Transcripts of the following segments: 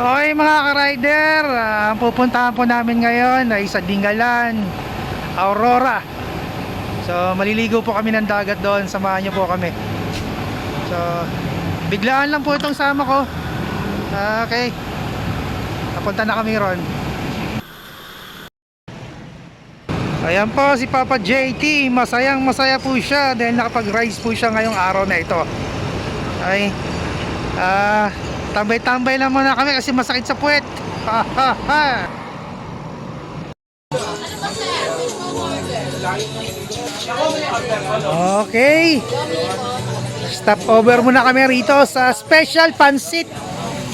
Okay mga ka-rider, ang pupuntahan po namin ngayon ay sa Dingalan, Aurora. So maliligo po kami ng dagat doon, samahan niyo po kami. So biglaan lang po itong sama ko. Ah, okay. Napunta na kami ron. Ayan po si Papa JT, masayang masaya po siya dahil nakapag-rise po siya ngayong araw na ito. Ay, ah, tambay-tambay lang muna kami kasi masakit sa puwet. Ha, ha. Okay. Stop over muna kami rito sa Special Pansit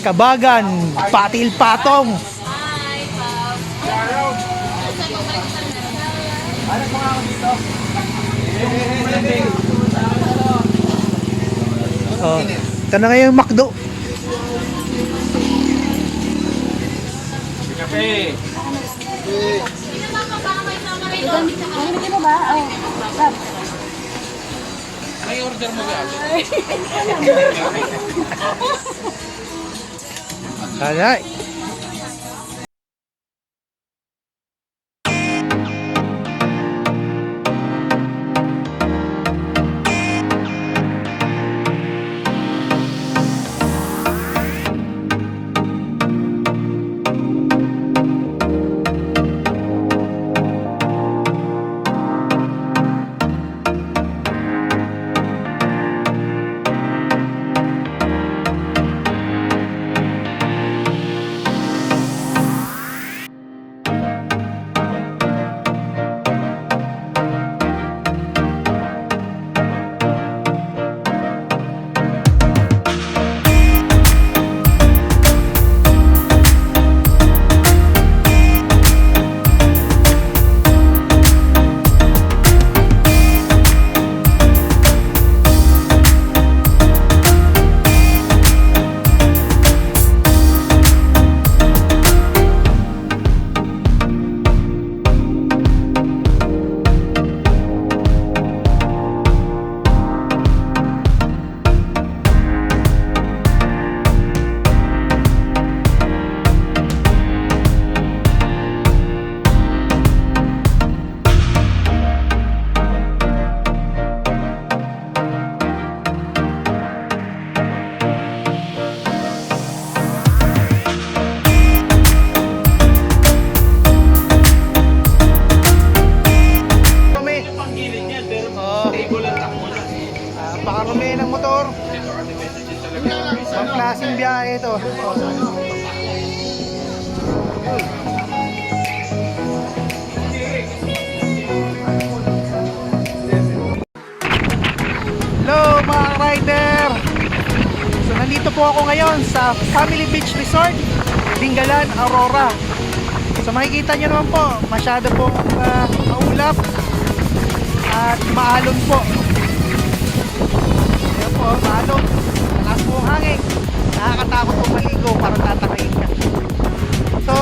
Kabagan Patil Patong. Oh, ito na ngayon yung McDo. Mamimigay mo ba? Oh, Rob. Alright. Kami. Baka kami ng motor. Ang klaseng biyahe ito. Hello mga rider! So nandito po ako ngayon sa Family Beach Resort, Dingalan, Aurora. So makikita nyo naman po, masyado pong uh, maulap at maalon po. Po, maalon. Malakas po ang hangin. Nakakatakot po maligo, parang tatakayin ka. So,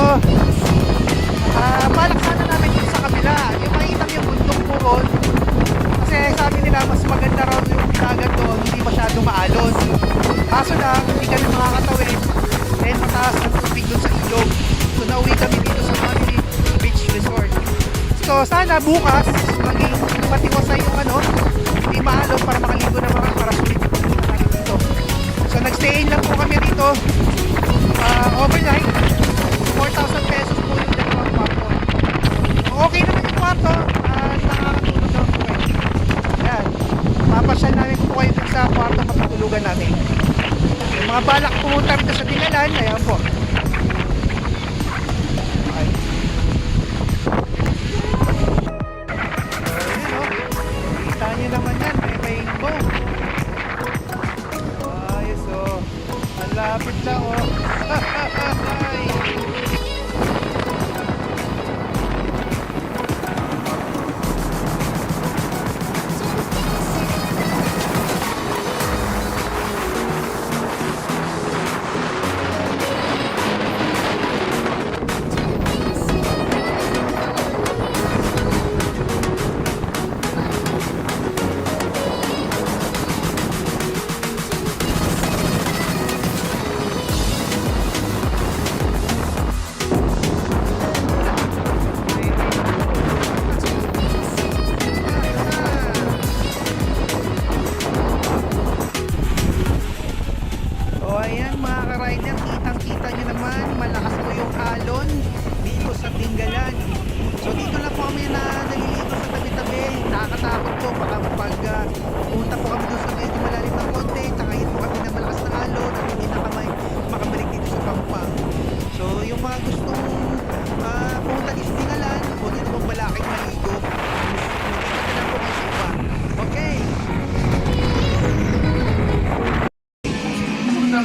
ah balak sana namin dito sa kabila. Yung makikita yung bundok po. Kasi sabi nila, mas maganda raw yung dagat doon, hindi masyadong maalon. Kaso lang, hindi kami makakatawid. Dahil mataas ang tubig doon sa ilog. So, nauwi kami dito sa Family Beach Resort. So, sana bukas, maging matiwasay yung ano, hindi maalon para makaligo na mga Nagstay lang po kami dito. ah, overnight.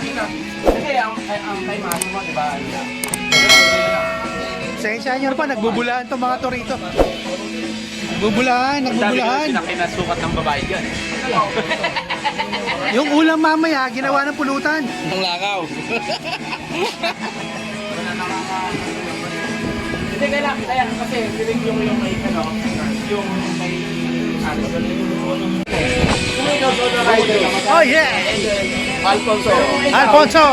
Kita. Kasi ang, ang kay Mami mo, di ba? ano yan? Sensya nyo na po, nagbubulahan to mga to rito. Nagbubulahan, nagbubulahan. pinakinasukat ng babae dyan. Yung ulam mamaya, ginawa ng pulutan. Ang lakaw. Hindi, kaya, kaya kasi yung yung may ano, yung may Oh yeah! Alfonso. Alfonso!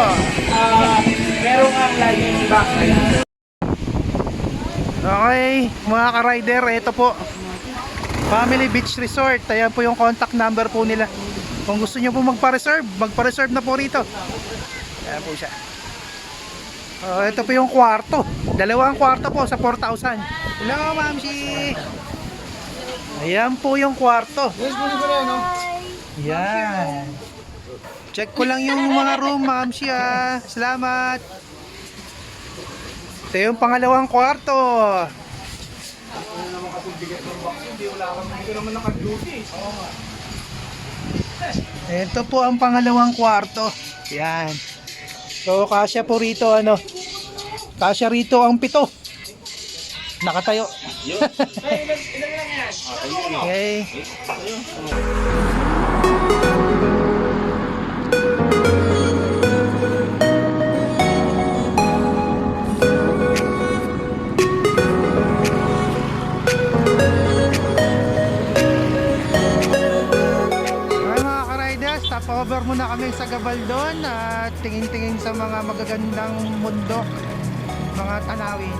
Ah, meron nga laging backlight. Okay, mga ka-rider, ito po. Family Beach Resort. Ayan po yung contact number po nila. Kung gusto nyo po magpa-reserve, magpa-reserve na po rito. Ayan po siya. Oh, ito po yung kwarto. Dalawang kwarto po sa 4,000. Hello, Ma'am Shi. Ayan po yung kwarto. Yan. Check ko lang yung mga room, Ma'am ah. Salamat. Ito yung pangalawang kwarto. Ito po ang pangalawang kwarto. Yan. So, kasya po rito, ano, kasya rito ang pito. Nakatayo. okay. Over muna kami sa Gabaldon at tingin-tingin sa mga magagandang mundo, mga tanawin.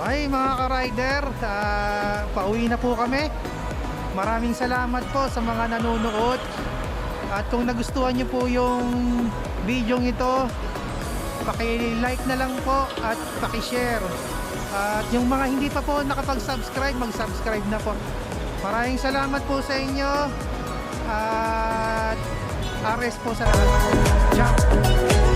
Okay mga ka-rider, ah, pauwi na po kami. Maraming salamat po sa mga nanonood. At kung nagustuhan nyo po yung video ito, paki-like na lang po at paki-share. At yung mga hindi pa po nakapag-subscribe, mag-subscribe na po. Maraming salamat po sa inyo. At RS po sa lahat. Ciao!